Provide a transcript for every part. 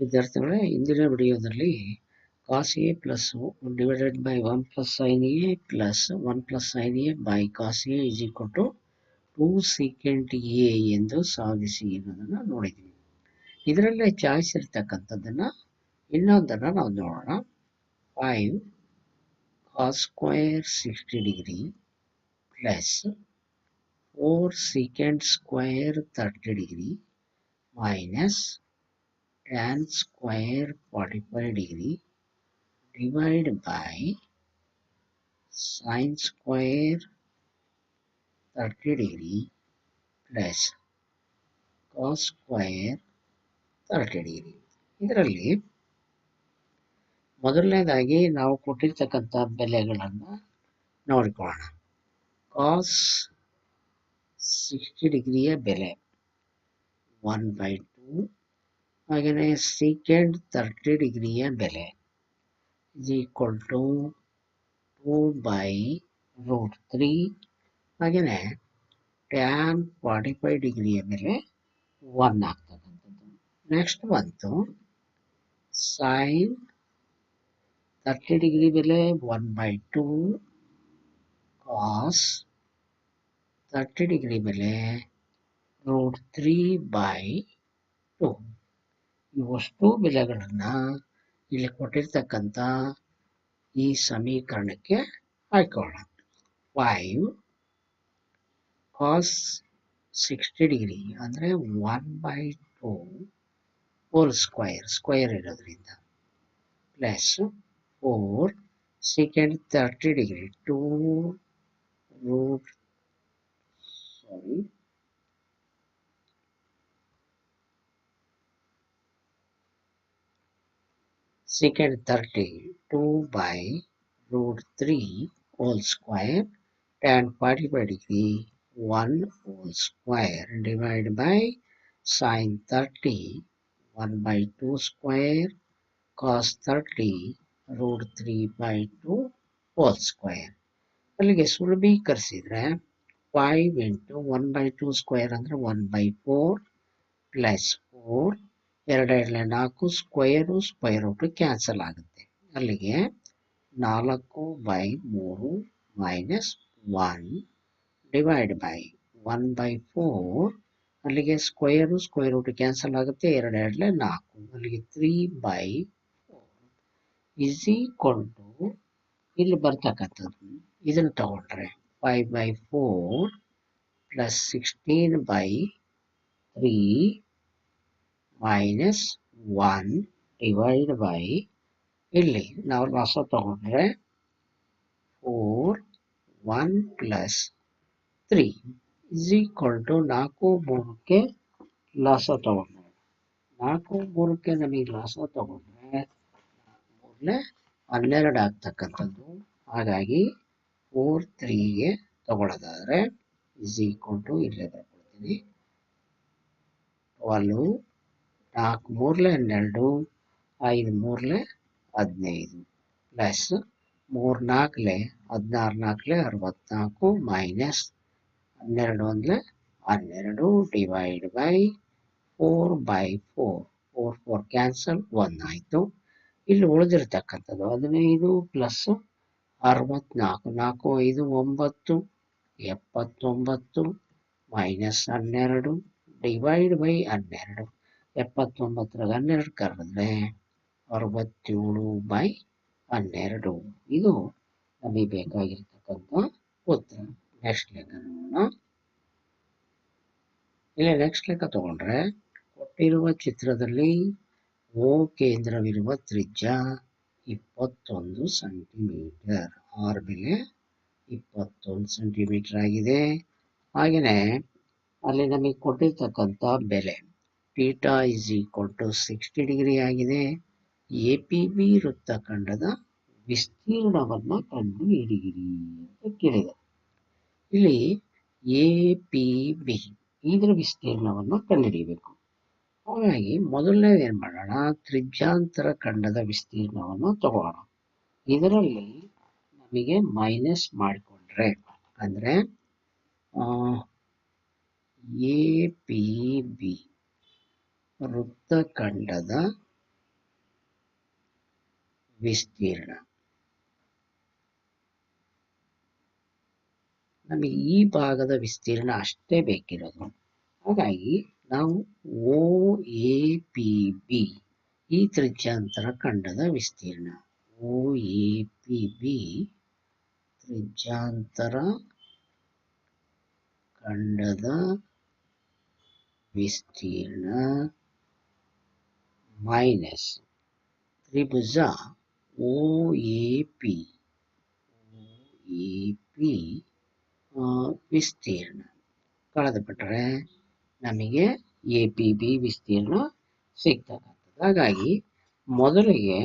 ವಿದ್ಯಾರ್ಥಿಗಳೇ ಇಂದಿನ ವಿಡಿಯೋದಲ್ಲಿ cos A plus divided by one plus sine A plus one plus sine A by cos A is equal to two secant A ಎಂದು ಸಾಧಿಸಿ ಅನ್ನೋದನ್ನು ನೋಡಿದ್ದೀವಿ ಇದರಲ್ಲೇ ಚಾಯ್ಸ್ ಇರ್ತಕ್ಕಂಥದ್ದನ್ನು ಇನ್ನೊಂದನ್ನು ನಾವು ನೋಡೋಣ. Five cos square sixty degree plus four secant square thirty degree minus tan square 45 degree divided by sine square 30 degree plus cos square 30 degree ಇದರಲ್ಲಿ ಮೊದಲನೇದಾಗಿ ನಾವು ಕೊಟ್ಟಿರ್ತಕ್ಕಂಥ ಬೆಲೆಗಳನ್ನು ನೋಡಿಕೊಳ್ಳೋಣ ಕಾಸ್ ಸಿಕ್ಸ್ಟಿ ಡಿಗ್ರಿಯ ಬೆಲೆ ಒನ್ ಬೈ ಟು ಹಾಗೆಯೇ ಸೀಕೆಂಡ್ ತರ್ಟಿ ಡಿಗ್ರಿಯ ಬೆಲೆ is equal to two by root three ಹಾಗೆಯೇ ಟ್ಯಾನ್ ಫಾರ್ಟಿ ಫೈವ್ ಡಿಗ್ರಿಯ ಬೆಲೆ ಒನ್ ಆಗ್ತಕ್ಕಂಥದ್ದು ನೆಕ್ಸ್ಟ್ ಬಂತು ಸೈನ್ ತರ್ಟಿ ಡಿಗ್ರಿ ಬೆಲೆ one by two cos thirty degree ಬೆಲೆ ರೂಟ್ ತ್ರೀ ಬೈ ಟು ಇವಷ್ಟು ಬೆಲೆಗಳನ್ನು ಇಲ್ಲಿ ಕೊಟ್ಟಿರ್ತಕ್ಕಂಥ ಈ ಸಮೀಕರಣಕ್ಕೆ ಹಾಕೋಣ ಫೈವ್ ಕಾಸ್ ಸಿಕ್ಸ್ಟಿ ಡಿಗ್ರಿ ಅಂದರೆ one by two four square square ಇರೋದ್ರಿಂದ plus four second thirty degree two root sorry secant 30 2 by root 3 whole square tan 45 degree 1 whole square divided by sin 30 1 by 2 square cos 30 root 3 by 2 whole square ಅಲ್ಲಿಗೆ ಸುಲಭೀಕರಿಸಿದ್ರೆ five into one by two square ಅಂದರೆ one by four plus four ಎರಡೆರಡಲೆ ನಾಲ್ಕು square square route cancel ಆಗುತ್ತೆ. ಅಲ್ಲಿಗೆ ನಾಲ್ಕು by ಮೂರು minus one divide by one by four ಅಲ್ಲಿಗೆ square square root cancel ಆಗುತ್ತೆ. ಎರಡೆರಡಲೆ ನಾಲ್ಕು, ಅಲ್ಲಿಗೆ three by four is equal to ಇಲ್ಲಿ ಬರ್ತಕ್ಕಂಥದ್ದು. ಇದನ್ನು ತಗೊಂಡ್ರೆ five by four plus sixteen by three minus one divide by ಇಲ್ಲಿ ನಾವು ಲಾಸ ತಗೊಂಡ್ರೆ four one plus three is equal to ನಾಲ್ಕು ಮೂರಕ್ಕೆ ಲಾಸ ತಗೊಂಡ್ರೆ. ನಾಲ್ಕು ಮೂರಕ್ಕೆ ನಮಗೆ ಲಾಸ ತಗೊಂಡ್ರೆ ಮೂರನೇ ಹನ್ನೆರಡು ಆಗ್ತಕ್ಕಂಥದ್ದು. ಹಾಗಾಗಿ ಫೋರ್ ತ್ರೀಗೆ ತಗೊಳ್ಳೋದಾದರೆ ಇಸ್ ಈಕ್ವಲ್ ಟು ಇಲ್ಲೇ ಬರ್ಕೊಳ್ತೀನಿ ಟ್ವೆಲ್ವ್ ನಾಲ್ಕು ಮೂರಲೆ ಹನ್ನೆರಡು, ಐದು ಮೂರಲೆ ಹದಿನೈದು, ಪ್ಲಸ್ ಮೂರು ನಾಲ್ಕಲೆ ಹದಿನಾರು ನಾಲ್ಕಲೆ ಅರವತ್ನಾಲ್ಕು ಮೈನಸ್ ಹನ್ನೆರಡು ಒಂದಲೆ ಹನ್ನೆರಡು divide by four by four. Four four cancel, one ಆಯಿತು. ಇಲ್ಲಿ ಉಳಿದಿರ್ತಕ್ಕಂಥದ್ದು ಹದಿನೈದು ಪ್ಲಸ್ ಅರವತ್ನಾಲ್ಕು, ನಾಲ್ಕು, ಐದು, ಒಂಬತ್ತು, ಎಪ್ಪತ್ತೊಂಬತ್ತು ಮೈನಸ್ ಹನ್ನೆರಡು ಡಿವೈಡ್ ಬೈ ಹನ್ನೆರಡು. ಎಪ್ಪತ್ತೊಂಬತ್ತರಾಗ ಹನ್ನೆರಡು ಕರೆದ್ರೆ ಅರವತ್ತೇಳು ಬೈ ಹನ್ನೆರಡು. ಇದು ನಮಗೆ ಬೇಕಾಗಿರ್ತಕ್ಕಂಥ ಉತ್ತರ. ನೆಕ್ಸ್ಟ್ ಲೆಕ್ಕ ನೋಡೋಣ. ಇಲ್ಲಿ ನೆಕ್ಸ್ಟ್ ಲೆಕ್ಕ ತಗೊಂಡ್ರೆ ಕೊಟ್ಟಿರುವ ಚಿತ್ರದಲ್ಲಿ ಓ ಕೇಂದ್ರವಿರುವ ತ್ರಿಜ್ಯ ಇಪ್ಪತ್ತೊಂದು ಸೆಂಟಿಮೀಟರ್ ಆರ್ ಬೆಲೆ ಇಪ್ಪತ್ತೊಂದು ಸೆಂಟಿಮೀಟರ್ ಆಗಿದೆ. ಹಾಗೆಯೇ ಅಲ್ಲಿ ನಮಗೆ ಕೊಟ್ಟಿರ್ತಕ್ಕಂಥ ಬೆಲೆ. Theta is equal to sixty degree ಆಗಿದೆ. ಎ ಪಿ ಬಿ ವೃತ್ತಖಂಡದ ವಿಸ್ತೀರ್ಣವನ್ನು ಕಂಡು ಹಿಡಿಯಿರಿ ಅಂತ ಕೇಳಿದೆ. ಇಲ್ಲಿ ಎ ಪಿ ಬಿ ಇದರ ವಿಸ್ತೀರ್ಣವನ್ನು ಕಂಡುಹಿಡಿಯಬೇಕು ಹಾಗಾಗಿ ಮೊದಲನೇ ಏನು ಮಾಡೋಣ? ತ್ರಿಜ್ಯಾಂತರ ಖಂಡದ ವಿಸ್ತೀರ್ಣವನ್ನು ತಗೋಣ. ಇದರಲ್ಲಿ ನಮಗೆ ಮೈನಸ್ ಮಾಡಿಕೊಂಡ್ರೆ ಅಂದರೆ ಎ ಪಿ ಬಿ ವೃತ್ತಖಂಡದ ವಿಸ್ತೀರ್ಣ. ನಮಗೆ ಈ ಭಾಗದ ವಿಸ್ತೀರ್ಣ ಅಷ್ಟೇ ಬೇಕಿರೋದು. ಹಾಗಾಗಿ ನಾವು ಓ ಎ, ಪಿ, ಬಿ, ಈ ತ್ರಿಜ್ಯಾಂತರ ಖಂಡದ ವಿಸ್ತೀರ್ಣ. ಓ ಎ, ಪಿ, ಬಿ, ತ್ರಿಜ್ಯಾಂತರ ಖಂಡದ ವಿಸ್ತೀರ್ಣ. Minus Tribhuja O A P A P ವಿಸ್ತೀರ್ಣ. ಕಳೆದುಬಿಟ್ರೆ ನಮಗೆ ಎ ಪಿ ಬಿ ವಿಸ್ತೀರ್ಣ ಸಿಗ್ತಕ್ಕಂಥದ್ದು. ಹಾಗಾಗಿ ಮೊದಲಿಗೆ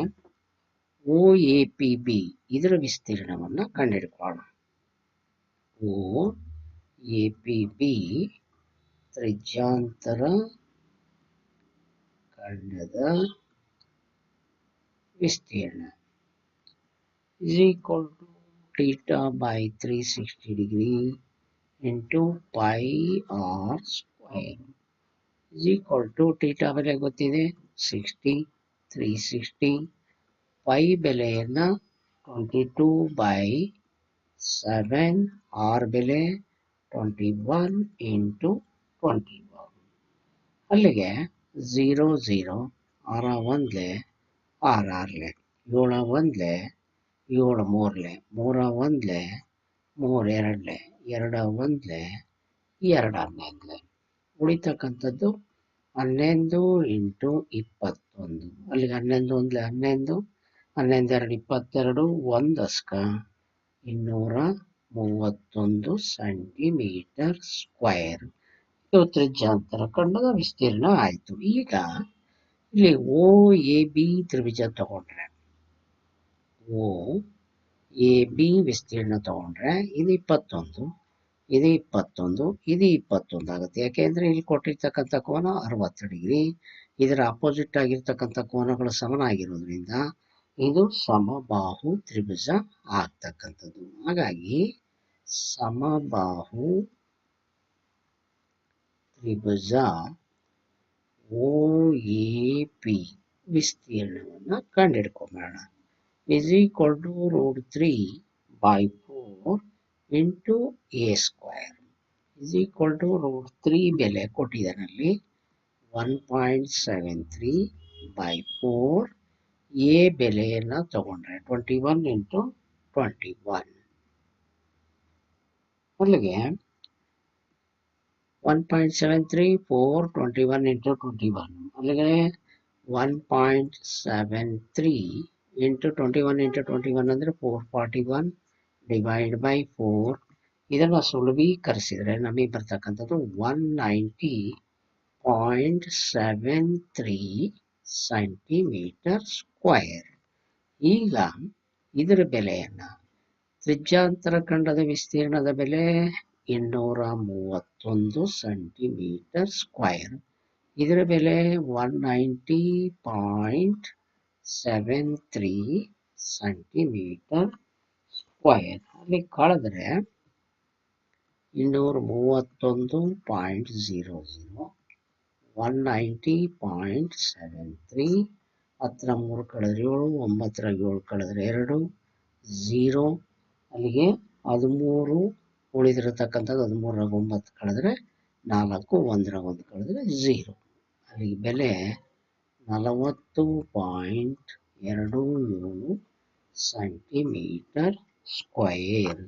ಒ ಎ ಪಿ ಬಿ ಇದರ ವಿಸ್ತೀರ್ಣವನ್ನು ಕಂಡುಹಿಡ್ಕೊಳ್ಳೋಣ. ಓ ಎ ಪಿ ಬಿ ತ್ರಿಜ್ಯಾಂತರ ಖಂಡದ ವಿಸ್ತೀರ್ಣ. to theta by 360 degree into pi r square. is equal to theta ಬೆಲೆ ಗೊತ್ತಿದೆ? ಸಿಕ್ಸ್ಟಿ ತ್ರೀ ಸಿಕ್ಸ್ಟಿ ಪೈ ಬೆಲೆಯನ್ನು twenty two by seven R ಬೆಲೆ twenty one into twenty one ಅಲ್ಲಿಗೆ ಝೀರೋ ಝೀರೋ ಆರ ಒಂದ್ಲೆ ಆರ್ ಆರ್ಲೆ, ಏಳ ಒಂದ್ಲೆ ಏಳು ಮೂರ್ಲೆ, ಮೂರ ಒಂದ್ಲೆ ಮೂರು ಎರಡ್ಲೆ, ಎರಡ ಒಂದ್ಲೆ ಎರಡು ಹನ್ನೊಂದ್ಲೆ. ಉಳಿತಕ್ಕಂಥದ್ದು ಹನ್ನೊಂದು ಇಂಟು ಇಪ್ಪತ್ತೊಂದು. ಅಲ್ಲಿಗೆ ಹನ್ನೊಂದು ಒಂದ್ಲೆ ಹನ್ನೊಂದು ಹನ್ನೊಂದು ಎರಡು ಇಪ್ಪತ್ತೆರಡು, ಒಂದು ಅಸ್ಕ ಇನ್ನೂರ ಮೂವತ್ತೊಂದು ಸೆಂಟಿಮೀಟರ್ ಸ್ಕ್ವಯರ್ ಇದು ತ್ರಿಜ್ಯಾಂತರ ಖಂಡದ ವಿಸ್ತೀರ್ಣ ಆಯಿತು. ಈಗ ಇಲ್ಲಿ ಓ ಎ ಬಿ ತ್ರಿಭುಜ ತಗೊಂಡ್ರೆ ಓ ಎ ಬಿ ವಿಸ್ತೀರ್ಣ ತಗೊಂಡ್ರೆ ಇದು ಇಪ್ಪತ್ತೊಂದು ಇದು ಇಪ್ಪತ್ತೊಂದು ಇದು ಇಪ್ಪತ್ತೊಂದು ಆಗುತ್ತೆ. ಯಾಕೆಂದ್ರೆ ಇಲ್ಲಿ ಕೊಟ್ಟಿರ್ತಕ್ಕಂಥ ಕೋನ ಅರವತ್ತು ಡಿಗ್ರಿ, ಇದರ ಅಪೋಸಿಟ್ ಆಗಿರ್ತಕ್ಕಂಥ ಕೋನಗಳು ಸಮನಾಗಿರೋದ್ರಿಂದ ಇದು ಸಮಬಾಹು ತ್ರಿಭುಜ ಆಗ್ತಕ್ಕಂಥದ್ದು. ಹಾಗಾಗಿ ಸಮಬಾಹು ತ್ರಿಭುಜ ಓ, ಎ, ಪಿ ವಿಸ್ತೀರ್ಣವನ್ನು ಕಂಡುಹಿಡ್ಕೊಂಬೇಡ is equal to root 3 by 4 into A square. is equal to root 3 ಬೆಲೆ ಕೊಟ್ಟಿದ್ದಾನಲ್ಲಿ one point seven three by four A ಬೆಲೆಯನ್ನು ತಗೊಂಡ್ರೆ twenty one into twenty one ಅಲ್ಲಿಗೆ one point seven three four twenty one into twenty one ಅಲ್ಲಿಗೆ one point seven three into twenty one into twenty one ಅಂದರೆ four forty one divide by four ಇದನ್ನು ಸುಲಭೀಕರಿಸಿದರೆ ನಮಗೆ ಬರ್ತಕ್ಕಂಥದ್ದು one ninety point seven three centimetre square ಈಗ ಇದರ ಬೆಲೆಯನ್ನು ತ್ರಿಜ್ಯಾಂತರ ಖಂಡದ ವಿಸ್ತೀರ್ಣದ ಬೆಲೆ ಇನ್ನೂರ ಮೂವತ್ತೊಂದು ಸೆಂಟಿಮೀಟರ್ ಸ್ಕ್ವಯರ್ ಇದರ ಬೆಲೆ one ninety point seven three centimetre square ಅಲ್ಲಿ ಕಳೆದ್ರೆ ಇನ್ನೂರ ಮೂವತ್ತೊಂದು point zero zero one ninety point seven three ಹತ್ರ ಮೂರು ಕಳೆದ್ರೆ ಏಳು ಒಂಬತ್ತರ ಏಳು ಕಳೆದ್ರೆ ಎರಡು ಝೀರೋ ಅಲ್ಲಿಗೆ ಹದಿಮೂರು ಉಳಿದಿರತಕ್ಕಂಥದ್ದು ಹದಿಮೂರರಾಗ ಒಂಬತ್ತು ಕಳೆದ್ರೆ ನಾಲ್ಕು ಒಂದರಾಗ ಒಂದು ಕಳೆದ್ರೆ ಝೀರೋ ಅಲ್ಲಿಗೆ ಬೆಲೆ ನಲವತ್ತು ಪಾಯಿಂಟ್ ಎರಡು ಏಳು ಸೆಂಟಿಮೀಟರ್ ಸ್ಕ್ವಯರ್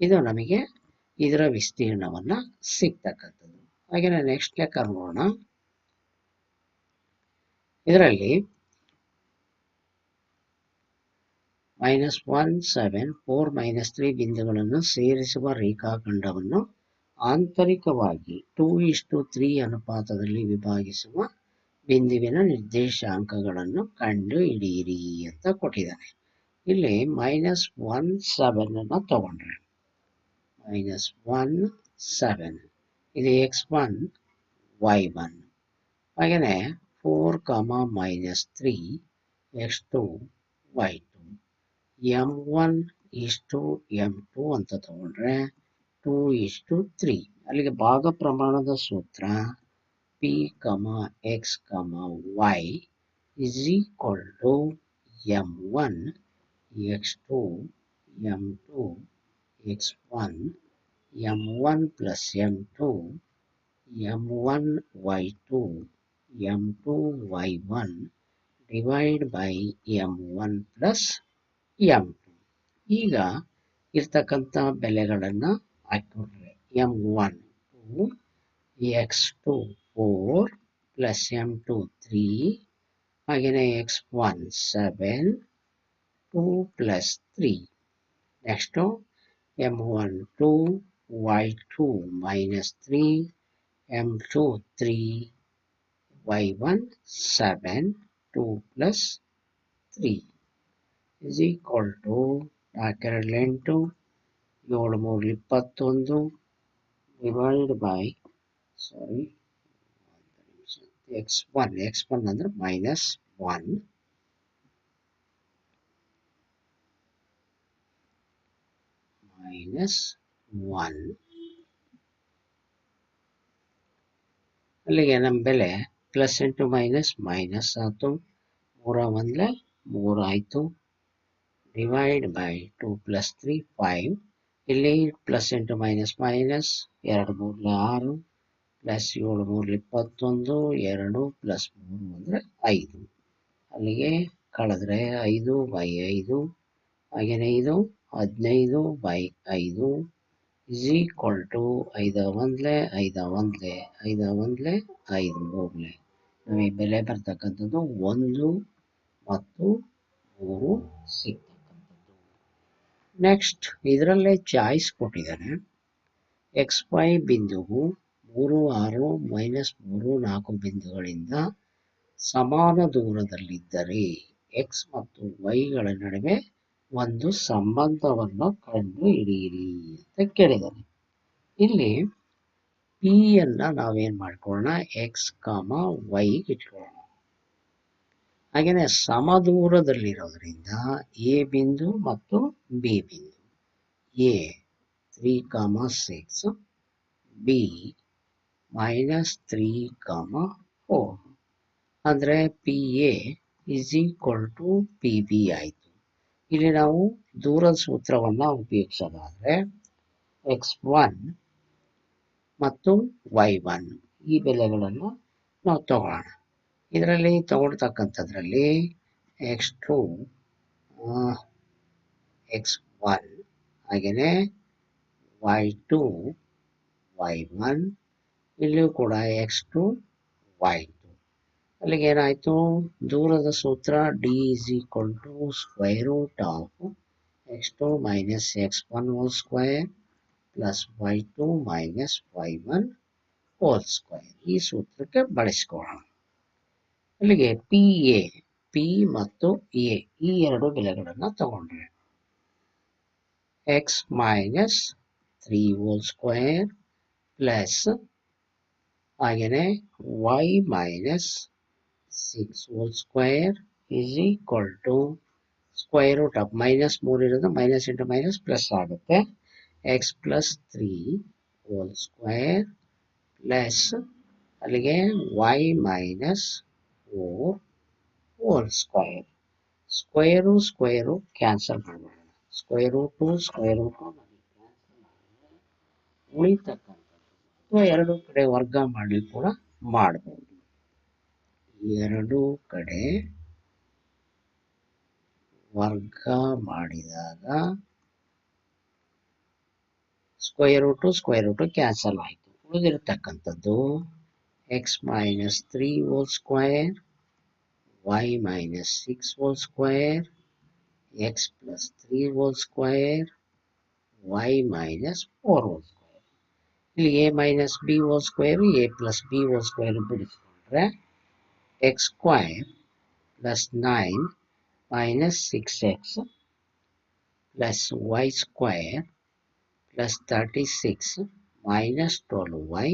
ಇದು ನಮಗೆ ಇದರ ವಿಸ್ತೀರ್ಣವನ್ನು ಸಿಗ್ತಕ್ಕಂಥದ್ದು. ಹಾಗೆಯೇ ನೆಕ್ಸ್ಟ್ ಲೆಕ್ಕ ನೋಡೋಣ. ಇದರಲ್ಲಿ minus one, seven, four, minus three ಬಿಂದುಗಳನ್ನು ಸೇರಿಸುವ ರೇಖಾಖಂಡವನ್ನು ಆಂತರಿಕವಾಗಿ ಟೂ ಇಷ್ಟು ತ್ರೀ ಅನುಪಾತದಲ್ಲಿ ವಿಭಾಗಿಸುವ ಬಿಂದುವಿನ ನಿರ್ದೇಶಾಂಕಗಳನ್ನು ಕಂಡು ಹಿಡಿಯಿರಿ ಅಂತ ಕೊಟ್ಟಿದ್ದಾನೆ. ಇಲ್ಲಿ ಮೈನಸ್ ಒನ್, ಸೆವೆನ್ ಅನ್ನು ತಗೊಂಡ್ರೆ ಮೈನಸ್ ಒನ್, ಸೆವೆನ್, ಇದು ಎಕ್ಸ್ ಒನ್, ವೈ ಒನ್. ಹಾಗೆಯೇ four comma minus three, X two Y M one ಇಷ್ಟು ಎಂ ಟು ಅಂತ ತಗೊಂಡ್ರೆ ಟೂ ಇಷ್ಟು ತ್ರೀ. ಅಲ್ಲಿಗೆ ಭಾಗ ಪ್ರಮಾಣದ ಸೂತ್ರ P comma X comma Y is equal to M one X two M two X one M one plus M two M one Y two M two Y one divide by M one plus M ಈಗ ಇರ್ತಕ್ಕಂಥ ಬೆಲೆಗಳನ್ನು ಹಾಕಿಬಿಟ್ರೆ M one two X two four plus M two three ಹಾಗೆಯೇ X one seven two plus three next M one two Y two minus three M two three Y one seven two plus three is equal to ನಾಲ್ಕೆರಡು ಎಂಟು ಏಳು ಮೂರು ಇಪ್ಪತ್ತೊಂದು divide by sorry X one X one ಅಂದರೆ minus one minus one ಅಲ್ಲಿಗೆ ನಮ್ಮ ಬೆಲೆ plus into minus minus ಆಯಿತು. ಮೂರ ಒಂದಲೇ ಮೂರು ಆಯಿತು. Divide by two plus three five ಇಲ್ಲಿ ಪ್ಲಸ್ ಇಂಟು ಮೈನಸ್ ಮೈನಸ್ ಎರಡು ಮೂರಲೆ ಆರು ಪ್ಲಸ್ ಏಳು ಮೂರಲೆ ಎರಡು ಪ್ಲಸ್ ಮೂರು ಅಂದರೆ ಐದು. ಅಲ್ಲಿಗೆ ಕಳೆದ್ರೆ ಐದು ಬೈ ಐದು ಹಾಗೆಯೇ ಇದು ಹದಿನೈದು ಬೈ ಐದು ಇಸ್ ಈಕ್ವಲ್ ಟು ಐದ ಒಂದಲೇ ಐದ ಒಂದಲೇ ಐದ ಒಂದಲೇ ಐದು ಮೂರಲೆ. ನಮಗೆ ಬೆಲೆ ಬರ್ತಕ್ಕಂಥದ್ದು ಒಂದು ಮತ್ತು ಮೂರು ಸಿಗ್ತಕ್ಕಂಥದ್ದು ನೆಕ್ಸ್ಟ್ ಇದರಲ್ಲೇ ಚಾಯ್ಸ್ ಕೊಟ್ಟಿದ್ದಾರೆ ಎಕ್ಸ್ ವೈ ಬಿಂದುವು ಮೂರು, ಆರು ಮೈನಸ್ ಮೂರು, ನಾಲ್ಕು ಬಿಂದುಗಳಿಂದ ಸಮಾನ ದೂರದಲ್ಲಿದ್ದರೆ ಎಕ್ಸ್ ಮತ್ತು ವೈಗಳ ನಡುವೆ ಒಂದು ಸಂಬಂಧವನ್ನು ಕಂಡು ಹಿಡಿಯಿರಿ ಅಂತ ಕೇಳಿದ್ದಾರೆ ಇಲ್ಲಿ ಪಿ ಅನ್ನ ನಾವೇನ್ ಮಾಡ್ಕೊಳ್ಳೋಣ? ಎಕ್ಸ್ ಕಾಮ ವೈ ಇಟ್ಕೊಳ್ಳೋಣ. ಹಾಗೆಯೇ ಸಮದೂರದಲ್ಲಿರೋದ್ರಿಂದ ಎ ಬಿಂದು ಮತ್ತು ಬಿ ಬಿಂದು. A three comma six, B minus three comma four. ಅಂದರೆ P A is equal to P B ಆಯಿತು. ಇಲ್ಲಿ ನಾವು ದೂರದ ಸೂತ್ರವನ್ನು ಉಪಯೋಗಿಸೋದಾದರೆ ಎಕ್ಸ್ ಒನ್ ಮತ್ತು ವೈ ಒನ್ ಈ ಬೆಲೆಗಳನ್ನು ನಾವು ತಗೊಳ್ಳೋಣ. ಇದರಲ್ಲಿ ತಗೊಳ್ತಕ್ಕಂಥದ್ರಲ್ಲಿ ಎಕ್ಸ್ ಟು ಎಕ್ಸ್ ಒನ್ ಹಾಗೆಯೇ ವೈ ಟು ವೈ ಒನ್ ಇಲ್ಲಿಯೂ ಕೂಡ ಎಕ್ಸ್ ಟು ವೈ ಟು ಅಲ್ಲಿಗೆ ಏನಾಯಿತು? ದೂರದ ಸೂತ್ರ D is equal to square root of X two minus X one whole square plus Y two minus Y one whole square ಈ ಸೂತ್ರಕ್ಕೆ ಬಳಸ್ಕೊಳ್ಳೋಣ. ಅಲ್ಲಿಗೆ ಪಿ ಎ ಪಿ ಮತ್ತು ಎ ಈ ಎರಡು ಬೆಲೆಗಳನ್ನು ತಗೊಂಡ್ರೆ. X minus three whole square plus ಹಾಗೆಯೇ Y minus six whole square is equal to square root of minus ಮೂರು ಇರೋದು ಮೈನಸ್ ಇಂಟು ಮೈನಸ್ ಪ್ಲಸ್ ಆಗುತ್ತೆ. X plus three whole square plus ಅಲ್ಲಿಗೆ Y minus four whole square square square cancel ಮಾಡಬೇಡ square two square ಉಳಿತಕ್ಕಂಥ ಉಳಿತಕ್ಕಂಥದ್ದು. ಅಥವಾ ಎರಡು ಕಡೆ ವರ್ಗ ಮಾಡಲಿ ಕೂಡ ಮಾಡಬಹುದು ಎರಡು ಕಡೆ ವರ್ಗ ಮಾಡಿದಾಗ square root square root cancel ಆಯಿತು. ಉಳಿದಿರತಕ್ಕಂಥದ್ದು. X minus three whole square Y minus six whole square X plus three whole square Y minus four whole square ಇಲ್ಲಿ A minus B whole square A plus B whole square ಬಿಡಿಸ್ಕೊಂಡ್ರೆ X square plus nine minus six X plus Y square plus thirty six minus twelve Y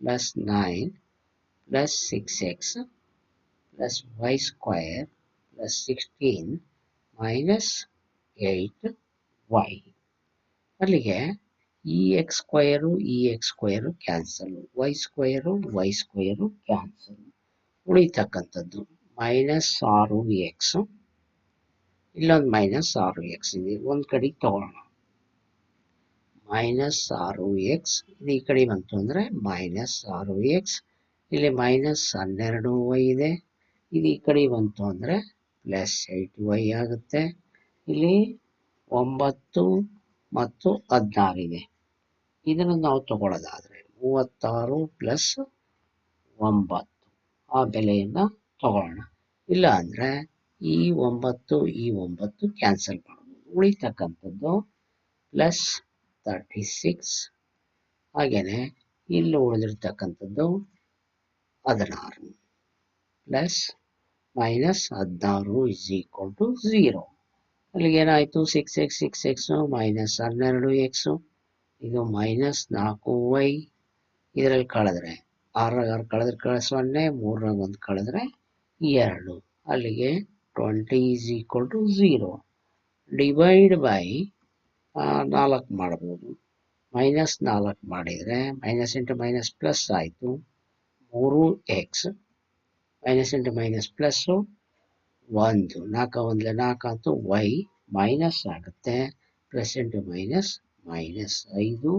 plus nine plus six X plus Y square plus sixteen minus eight Y ಅಲ್ಲಿಗೆ ಈ X square E X square cancel Y square Y square cancel ಉಳಿತಕ್ಕಂಥದ್ದು minus ಆರು X ಇಲ್ಲೊಂದು minus ಆರು X ಇದೆ. ಒಂದು ಕಡೆಗೆ ತಗೊಳ್ಳೋಣ. Minus ಆರು ಎಕ್ಸ್ ಇದು ಈ ಕಡೆ ಬಂತು ಅಂದರೆ ಮೈನಸ್ ಆರು ಎಕ್ಸ್ ಇಲ್ಲಿ ಮೈನಸ್ ಹನ್ನೆರಡು ವೈ ಇದೆ. ಇದು ಈ ಕಡೆ ಬಂತು ಅಂದರೆ ಪ್ಲಸ್ ಏಯ್ಟ್ ವೈ ಆಗುತ್ತೆ. ಇಲ್ಲಿ ಒಂಬತ್ತು ಮತ್ತು ಹದಿನಾರು ಇದೆ. ಇದನ್ನು ನಾವು ತಗೊಳ್ಳೋದಾದರೆ ಮೂವತ್ತಾರು ಪ್ಲಸ್ ಒಂಬತ್ತು. ಆ ಬೆಲೆಯನ್ನು ತಗೊಳ್ಳೋಣ. ಇಲ್ಲ ಅಂದರೆ ಈ ಒಂಬತ್ತು ಈ ಒಂಬತ್ತು ಕ್ಯಾನ್ಸಲ್ ಮಾಡ್ಬೋದು. ಉಳಿತಕ್ಕಂಥದ್ದು ಪ್ಲಸ್ ತರ್ಟಿ ಸಿಕ್ಸ್ ಹಾಗೆಯೇ ಇಲ್ಲಿ ಉಳಿದಿರ್ತಕ್ಕಂಥದ್ದು ಹದಿನಾರು. ಪ್ಲಸ್ ಮೈನಸ್ ಹದಿನಾರು ಇಸ್ ಈಕ್ವಲ್ ಟು ಝೀರೋ ಅಲ್ಲಿಗೆ ಏನಾಯಿತು? Six X six X minus ಹನ್ನೆರಡು ಎಕ್ಸು ಇದು ಮೈನಸ್ ನಾಲ್ಕು ವೈ ಇದರಲ್ಲಿ ಕಳೆದ್ರೆ ಆರಾಗ ಆರು ಕಳೆದ್ರೆ ಕಳೆ ಸೊನ್ನೆ ಮೂರಾಗ ಒಂದು ಕಳೆದ್ರೆ ಎರಡು. ಅಲ್ಲಿಗೆ twenty is equal to zero divide by ನಾಲ್ಕು ಮಾಡ್ಬೋದು. ಮೈನಸ್ ನಾಲ್ಕು ಮಾಡಿದರೆ ಮೈನಸ್ ಇಂಟು ಮೈನಸ್ ಪ್ಲಸ್ ಆಯಿತು. ಮೂರು x minus into minus plus ಒಂದು. ನಾಲ್ಕು ಒಂದಲೆ ನಾಲ್ಕು ಅಂತೂ ವೈ ಮೈನಸ್ ಆಗುತ್ತೆ. ಪ್ಲಸ್ ಇಂಟು ಮೈನಸ್ ಮೈನಸ್ ಐದು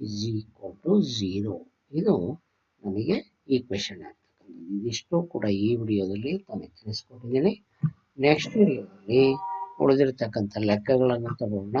ಇಸ್ ಈಕ್ವಲ್ ಟು ಝೀರೋ ಇದು ನಮಗೆ ಈಕ್ವೇಷನ್ ಆಗ್ತಕ್ಕಂಥದ್ದು ಇದಿಷ್ಟು ಕೂಡ ಈ ವಿಡಿಯೋದಲ್ಲಿ ತಾನೇ ತಿಳಿಸ್ಕೊಟ್ಟಿದ್ದೀನಿ. ನೆಕ್ಸ್ಟ್ ವಿಡಿಯೋದಲ್ಲಿ ಉಳಿದಿರ್ತಕ್ಕಂಥ ಲೆಕ್ಕಗಳನ್ನು ತಗೊಳ್ಳೋಣ